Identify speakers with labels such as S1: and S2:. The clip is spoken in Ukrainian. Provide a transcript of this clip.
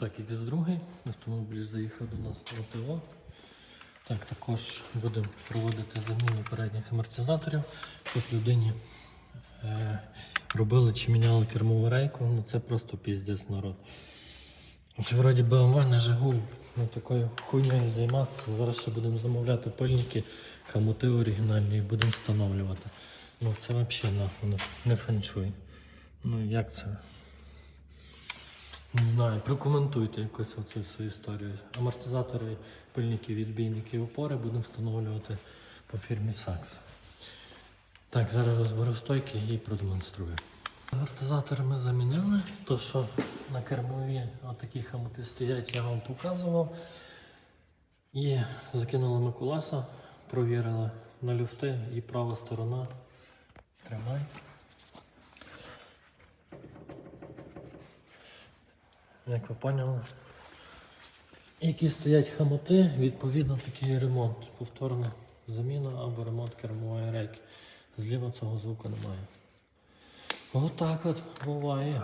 S1: Так, X2 автомобіль заїхав до нас на ТО. Так, також будемо проводити заміну передніх амортизаторів. Тут людині е, робили чи міняли кермову рейку, ну це просто піздець народ. Вроді BMW, не Жигуль, ну такою хуйнею займатися. Зараз ще будемо замовляти пильники, хамути оригінальні і будемо встановлювати. Ну це взагалі не феншуй. Ну як це? Не знаю, прокоментуйте якось оцю всю історію. Амортизатори, пильники, відбійники опори будемо встановлювати по фірмі Saks. Так, зараз розберу стойки і продемонструю. Амортизатори ми замінили. То, що на кермові отакі хамути стоять, я вам показував. І закинули ми колеса, провірили на люфти і права сторона. Тримай. Як ви поняли, які стоять хамоти, відповідно такий ремонт. Повторна заміна або ремонт кермової рейки. Зліва цього звуку немає. Отак от буває.